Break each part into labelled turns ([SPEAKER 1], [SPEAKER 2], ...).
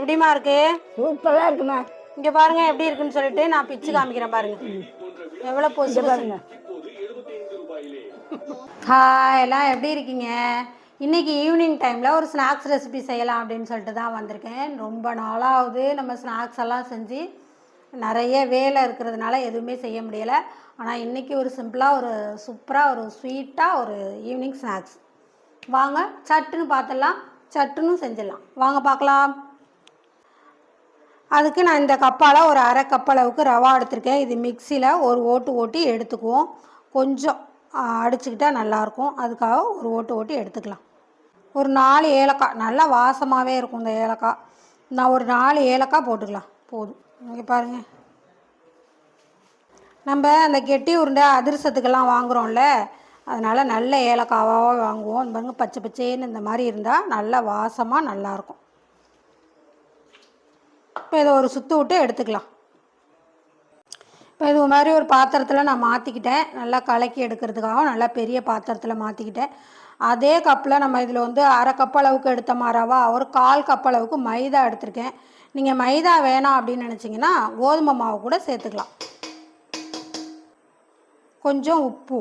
[SPEAKER 1] எப்படிம்மா இருக்கு?
[SPEAKER 2] சூப்பராக இருக்குமா?
[SPEAKER 1] இங்க பாருங்க எப்படி இருக்குன்னு சொல்லிட்டு நான் பிச்சு காமிக்கிறேன் பாருங்க. எவ்வளவு பொசு
[SPEAKER 2] பாருங்க
[SPEAKER 1] ஹாய் எல்லாம் எப்படி இருக்கீங்க? இன்னைக்கு ஈவினிங் டைமில் ஒரு ஸ்நாக்ஸ் ரெசிபி செய்யலாம் அப்படின்னு சொல்லிட்டு தான் வந்திருக்கேன். ரொம்ப நாளாவது நம்ம ஸ்நாக்ஸ் எல்லாம் செஞ்சு நிறைய வேலை இருக்கிறதுனால எதுவுமே செய்ய முடியலை. ஆனால் இன்றைக்கி ஒரு சிம்பிளாக ஒரு சூப்பராக ஒரு ஸ்வீட்டாக ஒரு ஈவினிங் ஸ்நாக்ஸ் வாங்க சட்டுன்னு பார்த்துடலாம் சட்டுன்னு செஞ்சிடலாம். வாங்க பார்க்கலாம். அதுக்கு நான் இந்த கப்பால் ஒரு அரை கப் அளவுக்கு ரவா எடுத்திருக்கேன். இது மிக்சியில் ஒரு ஓட்டு ஓட்டி எடுத்துக்குவோம். கொஞ்சம் அடிச்சுக்கிட்டால் நல்லாயிருக்கும். அதுக்காக ஒரு ஓட்டு ஓட்டி எடுத்துக்கலாம். ஒரு நாலு ஏலக்காய் நல்லா வாசமாகவே இருக்கும் இந்த ஏலக்காய். நான் ஒரு நாலு ஏலக்காய் போட்டுக்கலாம். போதும். இங்கே பாருங்கள் நம்ம அந்த கெட்டி உருண்டை அதிரசத்துக்கெல்லாம் வாங்குகிறோம்ல அதனால் நல்ல ஏலக்காவாக வாங்குவோம். இந்த பச்சை பச்சேன்னு இந்த மாதிரி இருந்தால் நல்லா வாசமாக நல்லாயிருக்கும். இப்போ இதை ஒரு சுற்று விட்டு எடுத்துக்கலாம். இப்போ இது மாதிரி ஒரு பாத்திரத்தில் நான் மாற்றிக்கிட்டேன் நல்லா கலக்கி எடுக்கிறதுக்காக நல்லா பெரிய பாத்திரத்தில் மாற்றிக்கிட்டேன் அதே கப்பில் நம்ம இதில் வந்து அரை கப் அளவுக்கு எடுத்த மாறாவா ஒரு கால் கப் அளவுக்கு மைதா எடுத்திருக்கேன். நீங்கள் மைதா வேணாம் அப்படின்னு நினச்சிங்கன்னா கோதுமை மாவு கூட சேர்த்துக்கலாம். கொஞ்சம் உப்பு.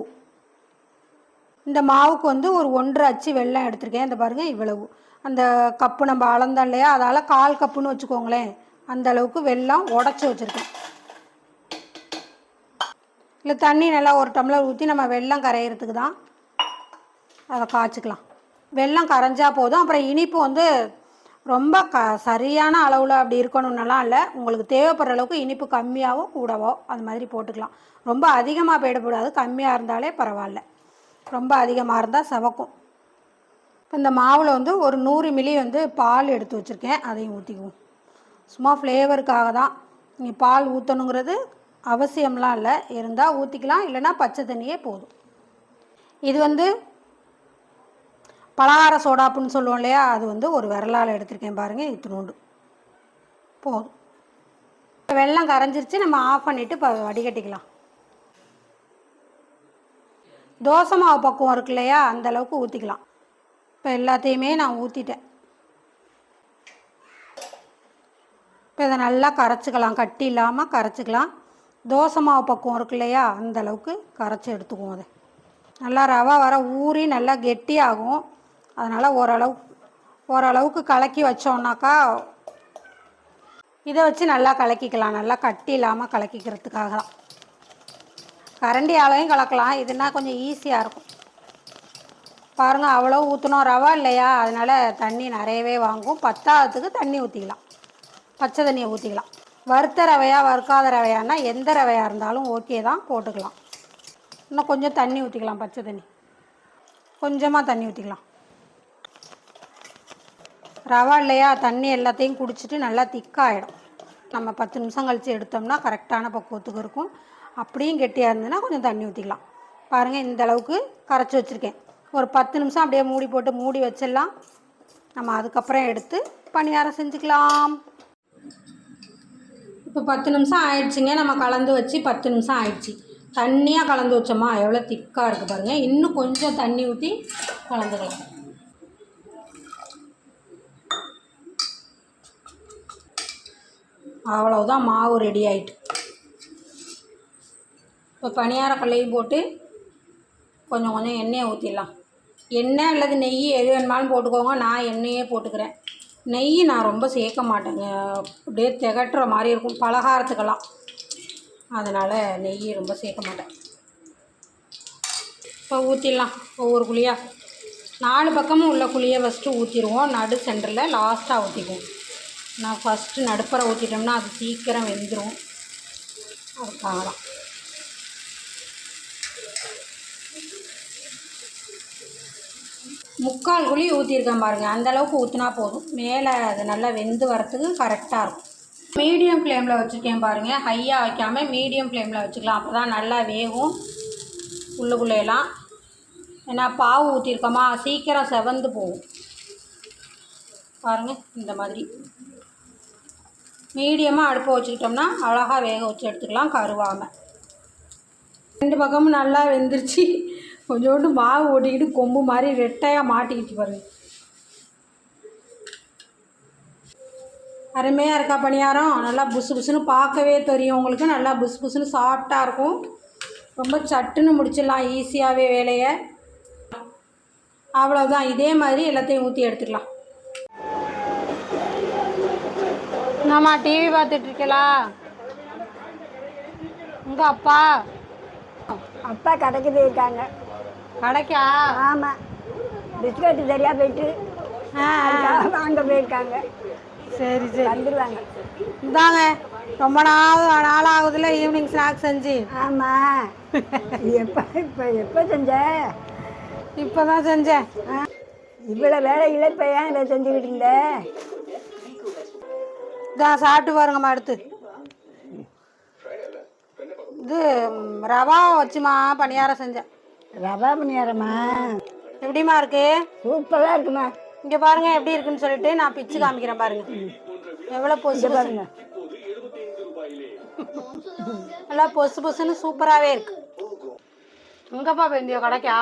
[SPEAKER 1] இந்த மாவுக்கு வந்து ஒரு ஒன்றரை அச்சு வெள்ளம் எடுத்திருக்கேன். இந்த பாருங்கள் இவ்வளவு. அந்த கப்பு நம்ம அளந்தோம் இல்லையா? அதால் கால் கப்புன்னு வச்சுக்கோங்களேன். அந்த அளவுக்கு வெள்ளம் உடச்சி வச்சுருக்கேன். இல்லை தண்ணி நல்லா ஒரு டம்ளர் ஊற்றி நம்ம வெள்ளம் கரையிறதுக்கு தான் அதை காய்ச்சிக்கலாம். வெள்ளம் கரைஞ்சா போதும். அப்புறம் இனிப்பு வந்து ரொம்ப க சரியான அளவில் அப்படி இருக்கணும்னலாம் இல்லை. உங்களுக்கு தேவைப்படுற அளவுக்கு இனிப்பு கம்மியாகவோ கூடவோ அது மாதிரி போட்டுக்கலாம். ரொம்ப அதிகமாக போயிடக்கூடாது கம்மியாக இருந்தாலே பரவாயில்ல. ரொம்ப அதிகமாக இருந்தால் செவக்கும். இப்போ இந்த மாவில் வந்து ஒரு நூறு மில்லி வந்து பால் எடுத்து வச்சுருக்கேன். அதையும் ஊற்றிக்குவோம் சும்மா ஃப்ளேவருக்காக தான். நீங்கள் பால் ஊற்றணுங்கிறது அவசியம்லாம் இல்லை. இருந்தால் ஊற்றிக்கலாம் இல்லைன்னா பச்சை தண்ணியே போதும். இது வந்து பலகார சோடாப்புன்னு சொல்லுவோம் இல்லையா? அது வந்து ஒரு விரலால் எடுத்திருக்கேன் பாருங்கள் இத்தினோண்டு போதும். வெள்ளம் கரைஞ்சிருச்சு. நம்ம ஆஃப் பண்ணிவிட்டு இப்போ வடிகட்டிக்கலாம். தோசை மாவு பக்குவம் இருக்கு இல்லையா? அந்த அளவுக்கு ஊற்றிக்கலாம் இப்போ எல்லாத்தையுமே நான் ஊற்றிட்டேன் இப்போ இதை நல்லா கரைச்சிக்கலாம். கட்டி இல்லாமல் கரைச்சிக்கலாம். தோசை மாவு பக்குவம் இருக்கு இல்லையா? அந்த அளவுக்கு கரைச்சி எடுத்துக்குவோம் அதை. நல்லா ரவா வர ஊறி நல்லா கெட்டியாகும். அதனால் ஓரளவு ஓரளவுக்கு கலக்கி வச்சோம்னாக்கா இதை வச்சு நல்லா கலக்கிக்கலாம். நல்லா கட்டி இல்லாமல் கலக்கிக்கிறதுக்காக தான் கரண்டியாலையும் கலக்கலாம். இதுனா கொஞ்சம் ஈஸியாக இருக்கும். பாருங்கள் அவ்வளோ ஊற்றணும் ரவா இல்லையா? அதனால் தண்ணி நிறையவே வாங்கும். பத்தாவதுக்கு தண்ணி ஊற்றிக்கலாம் பச்சை தண்ணியை ஊற்றிக்கலாம் வறுத்த ரவையா வறுக்காத ரவையானா எந்த ரவையாக இருந்தாலும் ஓகே தான் போட்டுக்கலாம். இன்னும் கொஞ்சம் தண்ணி ஊற்றிக்கலாம் பச்சை தண்ணி. கொஞ்சமாக தண்ணி ஊற்றிக்கலாம் ரவா இல்லையா? தண்ணி எல்லாத்தையும் குடிச்சிட்டு நல்லா திக்காகிடும் நம்ம பத்து நிமிஷம் கழித்து எடுத்தோம்னா கரெக்டான பக்குவத்துக்கு இருக்கும். அப்படியும் கெட்டியாக இருந்ததுன்னா கொஞ்சம் தண்ணி ஊற்றிக்கலாம் பாருங்கள் இந்த அளவுக்கு கரைச்சி வச்சுருக்கேன். ஒரு பத்து நிமிஷம் அப்படியே மூடி போட்டு மூடி வச்சிடலாம். நம்ம அதுக்கப்புறம் எடுத்து பணியாரம் செஞ்சுக்கலாம். இப்போ பத்து நிமிஷம் ஆயிடுச்சுங்க. நம்ம கலந்து வச்சு பத்து நிமிஷம் ஆயிடுச்சு. தண்ணியாக கலந்து வச்சோமா? எவ்வளோ திக்காக இருக்குது பாருங்கள் இன்னும் கொஞ்சம் தண்ணி ஊற்றி கலந்துக்கலாம். அவ்வளவுதான் மாவு ரெடி ஆகிட்டு இப்போ பணியார கல்லையும் போட்டு கொஞ்சம் கொஞ்சம் எண்ணெயை ஊற்றிடலாம் எண்ணெய் அல்லது நெய் எது வேணுமாலும் போட்டுக்கோங்க. நான் எண்ணெயே போட்டுக்கிறேன். நெய் நான் ரொம்ப சேர்க்க மாட்டேங்க. அப்படியே திகட்டுற மாதிரி இருக்கும். பலகாரத்துக்கெல்லாம். அதனால் நெய் ரொம்ப சேர்க்க மாட்டேன். இப்போ ஊற்றிடலாம் ஒவ்வொரு குழியாக நாலு பக்கமும் உள்ள குழியை ஃபஸ்ட்டு ஊற்றிடுவோம் நடு சென்டரில் லாஸ்ட்டாக ஊற்றிக்குவோம் நான் ஃபஸ்ட்டு நடுப்பற ஊற்றிட்டோம்னா அது சீக்கிரம் வெந்துடும் அதுக்காக தான் முக்கால் குழி ஊற்றிருக்கேன் பாருங்கள் அந்த அளவுக்கு ஊற்றினா போதும். மேலே அது நல்லா வெந்து வரத்துக்கு கரெக்டாக இருக்கும். மீடியம் ஃப்ளேமில் வச்சுருக்கேன் பாருங்கள் ஹையாக வைக்காமல் மீடியம் ஃப்ளேமில் வச்சுக்கலாம். அப்போ தான் நல்லா வேகும். உள்ளுக்குள்ளேலாம் ஏன்னா பாவு ஊற்றிருக்கோமா சீக்கிரம் செவந்து போகும். பாருங்கள் இந்த மாதிரி. மீடியமாக அடுப்பை வச்சுக்கிட்டோம்னா அழகாக வேக வச்சு எடுத்துக்கலாம் கருவாமல் ரெண்டு பக்கமும் நல்லா வெந்துருச்சு. கொஞ்சோண்டு மாவு ஓட்டிக்கிட்டு கொம்பு மாதிரி ரெட்டையாக மாட்டிக்கிட்டு பாருங்க அருமையாக இருக்கா பணியாரம்? நல்லா புசு புசுன்னு பார்க்கவே தெரியும் உங்களுக்கு. நல்லா புசு புசுன்னு சாஃப்டாக இருக்கும். ரொம்ப சட்டுன்னு முடிச்சிடலாம் ஈஸியாகவே வேலையை. அவ்வளோதான் இதே மாதிரி எல்லாத்தையும் ஊற்றி எடுத்துக்கலாம். என்னம்மா டிவி பார்த்துட்டு இருக்கலா உங்கள் அப்பா?
[SPEAKER 2] அப்பா கடைக்கு போயிருக்காங்க.
[SPEAKER 1] கடைக்கா?
[SPEAKER 2] ஆமாம் பிஸ்கட்டு சரியாக போயிட்டு வாங்க போயிருக்காங்க.
[SPEAKER 1] சரி சரி.
[SPEAKER 2] வந்துடுவாங்க
[SPEAKER 1] இந்தாங்க ரொம்ப நாள் நாள் ஆகுதுல ஈவினிங் ஸ்நாக்ஸ் செஞ்சு.
[SPEAKER 2] ஆமாம் எப்போ இப்போ எப்போ செஞ்ச?
[SPEAKER 1] இப்போ தான் செஞ்சேன்
[SPEAKER 2] இவ்வளோ வேலைகளை இப்போ ஏன் இதை செஞ்சுக்கிட்டு இருந்த?
[SPEAKER 1] இதான் சாப்பிட்டு பாருங்கம்மா அடுத்து இது ரவா வச்சுமா பணியாரம் செஞ்சேன்.
[SPEAKER 2] ரவா பணியாரம்மா
[SPEAKER 1] எப்படிம்மா இருக்கு?
[SPEAKER 2] சூப்பராக இருக்குமா.
[SPEAKER 1] இங்கே பாருங்க எப்படி இருக்குன்னு சொல்லிட்டு நான் பிச்சு காமிக்கிறேன் பாருங்க. எவ்வளோ பொசு
[SPEAKER 2] பாருங்க.
[SPEAKER 1] நல்லா பொசு பொசுன்னு சூப்பராகவே இருக்கு. எங்கப்பா போயிருந்தியோ கடைக்கா?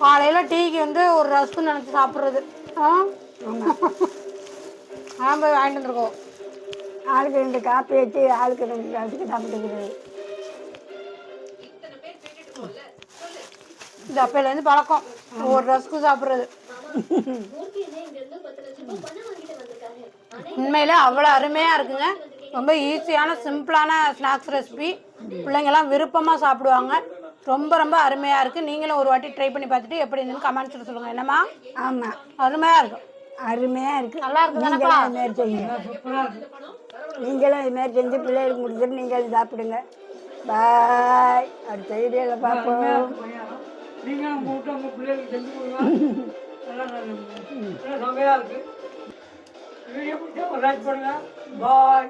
[SPEAKER 1] காலையில் டீக்கு வந்து ஒரு ரஸ்க்கு நினச்சி சாப்பிட்றது. ஆ? ஆ போய் வாங்கிட்டு வந்துருக்கோம்.
[SPEAKER 2] ஆளுக்கு ரெண்டு காப்பி வச்சு ஆளுக்கு ரெண்டு காசுக்கு சாப்பிட்டுக்கிறது.
[SPEAKER 1] இது அப்பையிலேருந்து பழக்கம். ஒரு ரஸ்க்கு சாப்பிட்றது. உண்மையில அவ்வளோ அருமையாக இருக்குங்க. ரொம்ப ஈஸியான சிம்பிளான ஸ்நாக்ஸ் ரெசிபி பிள்ளைங்கெல்லாம் விருப்பமாக சாப்பிடுவாங்க. ரொம்ப ரொம்ப அருமையாக இருக்குது நீங்களும் ஒரு வாட்டி ட்ரை பண்ணி பார்த்துட்டு எப்படி இருந்துன்னு கமெண்ட்ஸில் சொல்லுங்கள் என்னம்மா?
[SPEAKER 2] ஆமாம்
[SPEAKER 1] அருமையாக இருக்கும்.
[SPEAKER 2] அருமையாக இருக்குது
[SPEAKER 1] நல்லா இருக்கு
[SPEAKER 2] நீங்களும் இது மாதிரி செய்யுங்க. நீங்களும் இது மாதிரி செஞ்சு பிள்ளைகளுக்கு முடிச்சுட்டு நீங்களும் சாப்பிடுங்க. பாய் அடுத்த வீடியோவில் பார்ப்போம்.
[SPEAKER 3] நீங்களும் உங்கள் பிள்ளைகளுக்கு செஞ்சு கொடுங்க. நல்லா வீடியோ பிடிச்சா ஒரு லைக் பண்ணுங்கள் பாய்